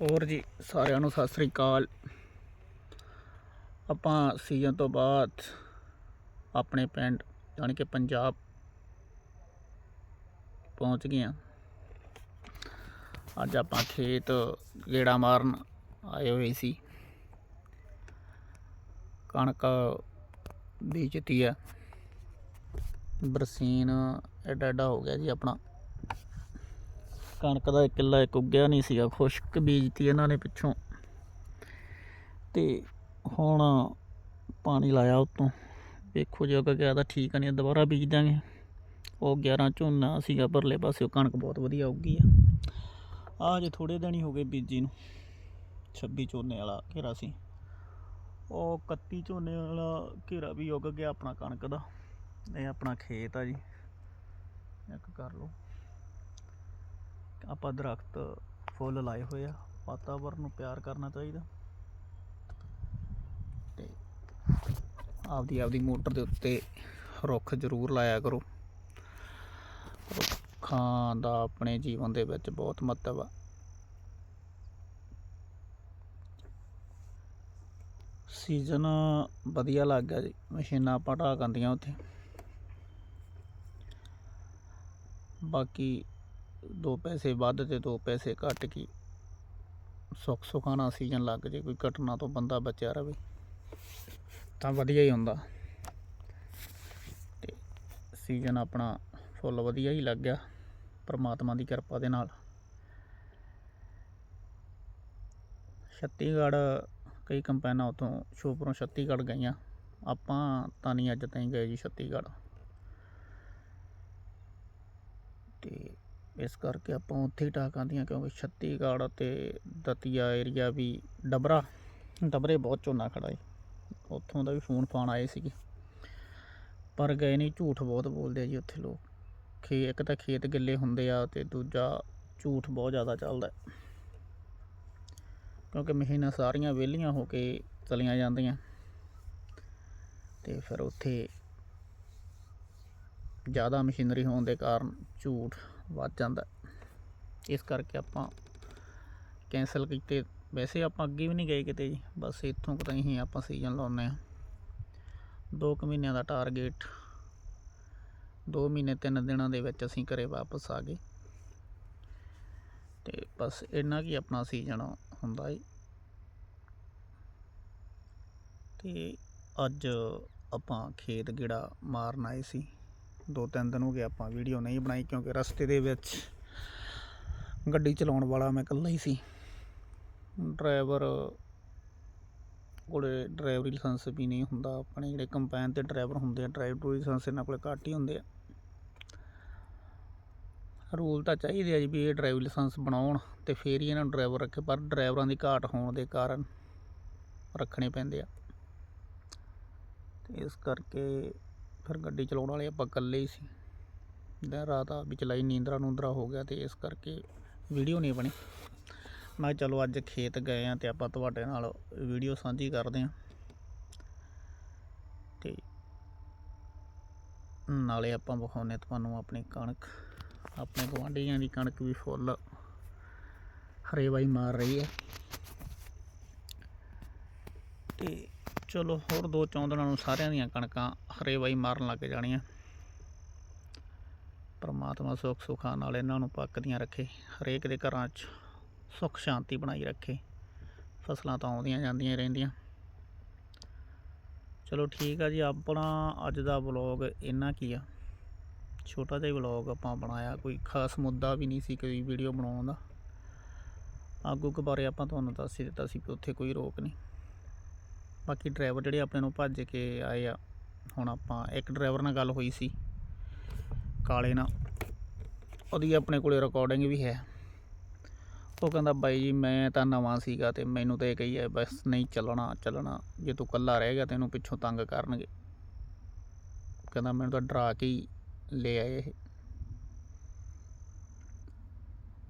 ਹੋਰ ਜੀ, ਸਾਰਿਆਂ ਨੂੰ ਸਤਿ ਸ੍ਰੀ ਅਕਾਲ। ਆਪਾਂ ਸੀਜ਼ਨ ਤੋਂ ਬਾਅਦ ਆਪਣੇ ਪਿੰਡ ਜਾਣੀ ਕਿ ਪੰਜਾਬ ਪਹੁੰਚ ਗਏ ਹਾਂ। ਅੱਜ ਆਪਾਂ ਖੇਤ ਗੇੜਾ ਮਾਰਨ ਆਏ ਹੋਏ ਸੀ। ਕਣਕ ਬੀਜਤੀ ਆ। ਬਰਸੀਨ ਐਡਾ ਐਡਾ ਹੋ ਗਿਆ ਜੀ ਆਪਣਾ। ਕਣਕ ਦਾ ਕਿੱਲਾ ਇੱਕ ਉੱਗਿਆ ਨਹੀਂ ਸੀਗਾ, ਖੁਸ਼ਕ ਬੀਜਤੀ ਇਹਨਾਂ ਨੇ ਪਿੱਛੋਂ। ਤੇ ਹੁਣ ਪਾਣੀ ਲਾਇਆ ਉਤੋਂ। ਵੇਖੋ ਜੇ ਉੱਗ ਗਿਆ ਤਾਂ ਠੀਕ ਆ, ਨਹੀਂ ਦੁਬਾਰਾ ਬੀਜ ਦਾਂਗੇ ਉਹ 11 ਝੋਨਾ ਸੀਗਾ ਪਰਲੇ ਪਾਸੇ ਕਣਕ ਬਹੁਤ ਵਧੀਆ ਉੱਗੀ ਆ। ਆ ਜੇ ਥੋੜੇ ਦਿਨ ਹੀ ਹੋ ਗਏ ਬੀਜੀ ਨੂੰ। 26 ਝੋਨੇ ਵਾਲਾ ਘੇਰਾ ਸੀ। ਉਹ 31 ਝੋਨੇ ਵਾਲਾ ਘੇਰਾ ਵੀ ਉੱਗ ਗਿਆ ਆਪਣਾ ਕਣਕ ਦਾ। ਇਹ ਆਪਣਾ ਖੇਤ ਆ ਜੀ। ਇੱਕ ਕਰ ਲਓ। ਆਪਾਂ ਦਰਖਤ ਫੁੱਲ ਲਾਏ ਹੋਏ ਆ, ਵਾਤਾਵਰਨ ਨੂੰ ਪਿਆਰ ਕਰਨਾ ਚਾਹੀਦਾ। ਤੇ ਆਪਦੀ ਆਪਦੀ ਮੋਟਰ ਦੇ ਉੱਤੇ ਰੁੱਖ ਜ਼ਰੂਰ ਲਾਇਆ ਕਰੋ। ਰੁੱਖਾਂ ਦਾ ਆਪਣੇ ਜੀਵਨ ਦੇ ਵਿੱਚ ਬਹੁਤ ਮਹੱਤਵ ਆ। ਸੀਜ਼ਨ ਵਧੀਆ ਲੱਗ ਗਿਆ ਜੀ, ਮਸ਼ੀਨਾਂ ਆਪਾਂ ਢਾਹ ਕੰਦੀਆਂ ਉੱਥੇ। ਬਾਕੀ ਦੋ ਪੈਸੇ ਵੱਧ ਤੇ ਦੋ ਪੈਸੇ ਘੱਟ ਕੀ ਸੁੱਖ ਸੁਖਾਨਾ ਸੀਜ਼ਨ ਲੱਗ ਜੇ, ਕੋਈ ਘਟਨਾ ਤੋਂ ਬੰਦਾ ਬਚਿਆ ਰਵੇ, ਤਾਂ ਵਧੀਆ ਹੀ ਹੁੰਦਾ। ਤੇ ਸੀਜ਼ਨ ਆਪਣਾ ਫੁੱਲ ਵਧੀਆ ਹੀ ਲੱਗ ਗਿਆ, ਪਰਮਾਤਮਾ ਦੀ ਕਿਰਪਾ ਦੇ ਨਾਲ। ਛੱਤੀਗੜ੍ਹ ਕਈ ਕੰਪੈਨਾਂ ਉਥੋਂ ਸ਼ੋਪਰੋਂ ਛੱਤੀਗੜ੍ਹ ਗਈਆਂ, ਆਪਾਂ ਤਾਂ ਨਹੀਂ ਅੱਜ ਤਾਈਂ ਗਏ ਜੀ ਛੱਤੀਗੜ੍ਹ ਤੇ ਇਸ ਕਰਕੇ ਆਪਾਂ ਉੱਥੇ ਹੀ ਟਾਕਾਂ ਦੀਆਂ, ਕਿਉਂਕਿ ਛੱਤੀਗੜ੍ਹ ਅਤੇ ਦਤੀਆ ਏਰੀਆ ਵੀ ਡਬਰਾ, ਡਬਰੇ ਬਹੁਤ ਝੋਨਾ ਖੜਾ ਏ। ਉੱਥੋਂ ਦਾ ਵੀ ਫੋਨ ਫਾਨ ਆਏ ਸੀਗੇ। ਪਰ ਗਏ ਨਹੀਂ, ਝੂਠ ਬਹੁਤ ਬੋਲਦੇ ਆ ਜੀ ਉੱਥੇ ਲੋਕ। ਖੇ, ਇੱਕ ਤਾਂ ਖੇਤ ਗਿੱਲੇ ਹੁੰਦੇ ਆ ਤੇ ਦੂਜਾ ਝੂਠ ਬਹੁਤ ਜ਼ਿਆਦਾ ਚੱਲਦਾ ਕਿਉਂਕਿ ਮਸ਼ੀਨਾਂ ਸਾਰੀਆਂ ਵਿਹਲੀਆਂ ਹੋ ਕੇ ਚਲੀਆਂ ਜਾਂਦੀਆਂ। ਤੇ ਫਿਰ ਉੱਥੇ ਜ਼ਿਆਦਾ ਮਸ਼ੀਨਰੀ ਹੋਣ ਦੇ ਕਾਰਨ ਝੂਠ ਵੱਧ ਜਾਂਦਾ। ਇਸ ਕਰਕੇ ਆਪਾਂ ਕੈਂਸਲ ਕੀਤੇ। ਵੈਸੇ ਆਪਾਂ ਅੱਗੇ ਵੀ ਨਹੀਂ ਗਏ ਕਿਤੇ ਜੀ। ਬਸ ਇੱਥੋਂ ਕੁ ਹੀ ਆਪਾਂ ਸੀਜ਼ਨ ਲਾਉਂਦੇ ਆ ਦੋ ਕੁ ਮਹੀਨਿਆਂ ਦਾ ਟਾਰਗੇਟ ਦੋ ਮਹੀਨੇ ਤਿੰਨ ਦਿਨਾਂ ਦੇ ਵਿੱਚ ਅਸੀਂ ਘਰੇ ਵਾਪਸ ਆ ਗਏ। ਤੇ ਬਸ ਇੰਨਾ ਕੀ ਆਪਣਾ ਸੀਜ਼ਨ ਹੁੰਦਾ ਏ ਤੇ ਅੱਜ ਆਪਾਂ ਖੇਤ ਗੇੜਾ ਮਾਰਨ ਆਏ ਸੀ। ਦੋ ਤਿੰਨ ਦਿਨ ਹੋ ਗਏ ਆਪਾਂ ਵੀਡੀਓ ਨਹੀਂ ਬਣਾਈ ਕਿਉਂਕਿ ਰਸਤੇ ਦੇ ਵਿੱਚ ਗੱਡੀ ਚਲਾਉਣ ਵਾਲਾ ਮੈਂ ਇਕੱਲਾ ਹੀ ਸੀ। ਡਰਾਈਵਰ ਕੋਲੇ ਡਰਾਈਵਰੀ ਲਾਇਸੈਂਸ ਵੀ ਨਹੀਂ ਹੁੰਦਾ। ਆਪਣੇ ਜਿਹੜੇ ਕੰਪੈਨ ਤੇ ਡਰਾਈਵਰ ਹੁੰਦੇ ਆ ਡਰਾਈਵਰੀ ਲਾਇਸੈਂਸ ਇਹਨਾਂ ਕੋਲੇ ਘੱਟ ਹੀ ਹੁੰਦੇ ਆ। ਰੂਲ ਤਾਂ ਚਾਹੀਦੇ ਆ ਜੀ ਵੀ ਇਹ ਡਰਾਈਵਰੀ ਲਾਇਸੈਂਸ ਬਣਾਉਣ ਤੇ ਫੇਰ ਹੀ ਇਹਨਾਂ ਨੂੰ ਡਰਾਈਵਰ ਰੱਖੇ, ਪਰ ਡਰਾਈਵਰਾਂ ਦੀ ਘਾਟ ਹੋਣ ਦੇ ਕਾਰਨ ਰੱਖਣੇ ਪੈਂਦੇ ਆ। ਇਸ ਕਰਕੇ ਫਿਰ ਗੱਡੀ ਚਲਾਉਣ ਵਾਲੇ ਆਪਾਂ ਇਕੱਲੇ ਹੀ ਸੀ। ਦਿਨ ਰਾਤ ਆ ਵੀ ਚਲਾਈ, ਨੀਂਦਰਾ ਨੂੰਦਰਾ ਹੋ ਗਿਆ ਤੇ ਇਸ ਕਰਕੇ ਵੀਡੀਓ ਨਹੀਂ ਬਣੀ। ਮੈਂ ਕਿਹਾ ਚਲੋ ਅੱਜ ਖੇਤ ਗਏ ਆ ਤੇ ਆਪਾਂ ਤੁਹਾਡੇ ਨਾਲ ਵੀਡੀਓ ਸਾਂਝੀ ਕਰਦੇ ਆ। ਤੇ ਨਾਲੇ ਆਪਾਂ ਵਿਖਾਉਨੇ ਤੁਹਾਨੂੰ ਆਪਣੀ ਕਣਕ। ਆਪਣੇ ਗੁਆਂਢੀਆਂ ਦੀ ਕਣਕ ਵੀ ਫੁੱਲ ਹਰੇਵਾਈ ਮਾਰ ਰਹੀ ਹੈ। ਤੇ ਚਲੋ, ਹੋਰ ਦੋ ਚੌਂਦਣਾ ਨੂੰ ਸਾਰਿਆਂ ਦੀਆਂ ਕਣਕਾਂ ਹਰੇਵਾਈ ਮਾਰਨ ਲੱਗ ਜਾਣੀਆਂ। ਪਰਮਾਤਮਾ ਸੁੱਖ ਸੁਖਾਂ ਨਾਲ ਇਹਨਾਂ ਨੂੰ ਪੱਕਦੀਆਂ ਰੱਖੇ, ਹਰੇਕ ਦੇ ਘਰਾਂ 'ਚ ਸੁੱਖ ਸ਼ਾਂਤੀ ਬਣਾਈ ਰੱਖੇ। ਫਸਲਾਂ ਤਾਂ ਆਉਂਦੀਆਂ ਜਾਂਦੀਆਂ ਰਹਿੰਦੀਆਂ। ਚਲੋ ਠੀਕ ਆ ਜੀ, ਆਪਣਾ ਅੱਜ ਦਾ ਵਲੌਗ ਇੰਨਾ ਕੀ ਆ। ਛੋਟਾ ਜਿਹਾ ਵਲੌਗ ਆਪਾਂ ਬਣਾਇਆ, ਕੋਈ ਖਾਸ ਮੁੱਦਾ ਵੀ ਨਹੀਂ ਸੀ ਕੋਈ ਵੀਡੀਓ ਬਣਾਉਣ ਦਾ। ਆਗੂ ਕੇ ਬਾਰੇ ਆਪਾਂ ਤੁਹਾਨੂੰ ਦੱਸ ਹੀ ਦਿੱਤਾ ਸੀ ਕਿ ਉੱਥੇ ਕੋਈ ਰੋਕ ਨਹੀਂ। ਬਾਕੀ ਡਰਾਈਵਰ ਜਿਹੜੇ ਆਪਣੇ ਨੂੰ ਭੱਜ ਕੇ ਆਏ ਆ, ਹੁਣ ਆਪਾਂ ਇੱਕ ਡਰਾਈਵਰ ਨਾਲ ਗੱਲ ਹੋਈ ਸੀ, ਕਾਲੇ ਨਾਲ। ਉਹਦੀ ਆਪਣੇ ਕੋਲੇ ਰਿਕਾਰਡਿੰਗ ਵੀ ਹੈ। ਉਹ ਕਹਿੰਦਾ, ਬਾਈ ਜੀ, ਮੈਂ ਤਾਂ ਨਵਾਂ ਸੀਗਾ ਤੇ ਮੈਨੂੰ ਤਾਂ ਇਹ ਕਹੀ ਹੈ ਬਸ ਨਹੀਂ ਚੱਲਣਾ ਚੱਲਣਾ। ਜੇ ਤੂੰ ਇਕੱਲਾ ਰਹਿ ਗਿਆ ਤੈਨੂੰ ਪਿੱਛੋਂ ਤੰਗ ਕਰਨਗੇ। ਕਹਿੰਦਾ, ਮੈਨੂੰ ਤਾਂ ਡਰਾ ਕੇ ਹੀ ਲੈ ਆਏ ਇਹ।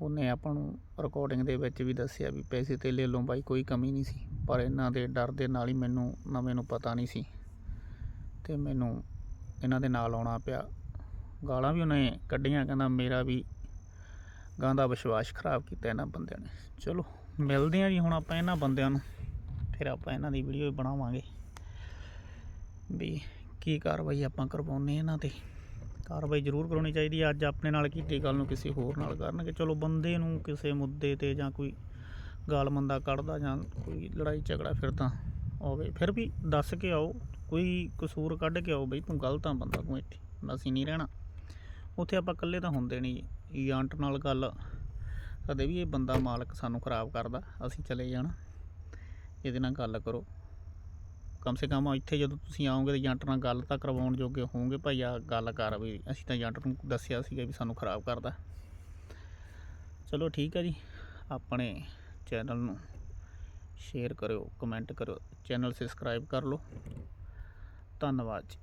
ਉਹਨੇ ਆਪਾਂ ਨੂੰ ਰਿਕਾਰਡਿੰਗ ਦੇ ਵਿੱਚ ਵੀ ਦੱਸਿਆ ਵੀ ਪੈਸੇ ਤੇ ਲੈ ਲਓ ਬਾਈ, ਕੋਈ ਕਮੀ ਨਹੀਂ ਸੀ। ਪਰ ਇਹਨਾਂ ਦੇ ਡਰ ਦੇ ਨਾਲ ਹੀ ਮੈਨੂੰ ਨਵੇਂ ਨੂੰ ਪਤਾ ਨਹੀਂ ਸੀ। ਤੇ ਮੈਨੂੰ ਇਹਨਾਂ ਦੇ ਨਾਲ ਆਉਣਾ ਪਿਆ। ਗਾਲਾਂ ਵੀ ਉਹਨੇ ਕੱਢੀਆਂ, ਕਹਿੰਦਾ ਮੇਰਾ ਵੀ ਗਾਂ ਦਾ ਵਿਸ਼ਵਾਸ ਖਰਾਬ ਕੀਤਾ ਇਹਨਾਂ ਬੰਦਿਆਂ ਨੇ। ਚਲੋ, ਮਿਲਦੇ ਆ ਜੀ ਹੁਣ ਆਪਾਂ ਇਹਨਾਂ ਬੰਦਿਆਂ ਨੂੰ। ਫਿਰ ਆਪਾਂ ਇਹਨਾਂ ਦੀ ਵੀਡੀਓ ਬਣਾਵਾਂਗੇ। ਵੀ ਕੀ ਕਾਰਵਾਈ ਆਪਾਂ ਕਰਵਾਉਨੇ ਇਹਨਾਂ ਤੇ। ਕਾਰਵਾਈ ਜ਼ਰੂਰ ਕਰਾਉਣੀ ਚਾਹੀਦੀ ਹੈ। ਅੱਜ ਆਪਣੇ ਨਾਲ ਕੀਤੀ ਗੱਲ ਨੂੰ ਕਿਸੇ ਹੋਰ ਨਾਲ ਕਰਨਗੇ। ਚਲੋ ਬੰਦੇ ਨੂੰ ਕਿਸੇ ਮੁੱਦੇ ਤੇ ਜਾਂ ਕੋਈ ਗਾਲ ਮੰਦਾ ਕੱਢਦਾ ਜਾਂ ਕੋਈ ਲੜਾਈ ਝਗੜਾ ਫਿਰ ਤਾਂ ਹੋਵੇ ਫਿਰ ਵੀ ਦੱਸ ਕੇ ਆਓ, ਕੋਈ ਕਸੂਰ ਕੱਢ ਕੇ ਆਓ, ਬਈ ਤੂੰ ਗਲਤ ਆ ਬੰਦਾ, ਤੂੰ ਇੱਥੇ ਅਸੀਂ ਨਹੀਂ ਰਹਿਣਾ। ਉੱਥੇ ਆਪਾਂ ਇਕੱਲੇ ਤਾਂ ਹੁੰਦੇ ਨਹੀਂ। ਏਜੰਟ ਨਾਲ ਗੱਲ, ਕਦੇ ਵੀ ਇਹ ਬੰਦਾ ਮਾਲਕ ਸਾਨੂੰ ਖਰਾਬ ਕਰਦਾ, ਅਸੀਂ ਚਲੇ ਜਾਣਾ। ਇਹਦੇ ਨਾਲ ਗੱਲ ਕਰੋ। ਕਮ ਸੇ ਕਮ ਇੱਥੇ ਜਦੋਂ ਤੁਸੀਂ ਆਓਗੇ ਤਾਂ ਏਜੰਟ ਨਾਲ ਗੱਲ ਤਾਂ ਕਰਵਾਉਣ ਜੋਗੇ ਹੋਵੋਗੇ, ਭਾਈ ਆ ਗੱਲ ਕਰ ਵੀ ਅਸੀਂ ਤਾਂ ਏਜੰਟ ਨੂੰ ਦੱਸਿਆ ਸੀਗਾ ਵੀ ਸਾਨੂੰ ਖਰਾਬ ਕਰਦਾ। ਚਲੋ ਠੀਕ ਹੈ ਜੀ, ਆਪਣੇ ਚੈਨਲ ਨੂੰ ਸ਼ੇਅਰ ਕਰਿਓ ਕਮੈਂਟ ਕਰਿਓ, ਚੈਨਲ ਸਬਸਕ੍ਰਾਈਬ ਕਰ ਲਓ। ਧੰਨਵਾਦ ਜੀ।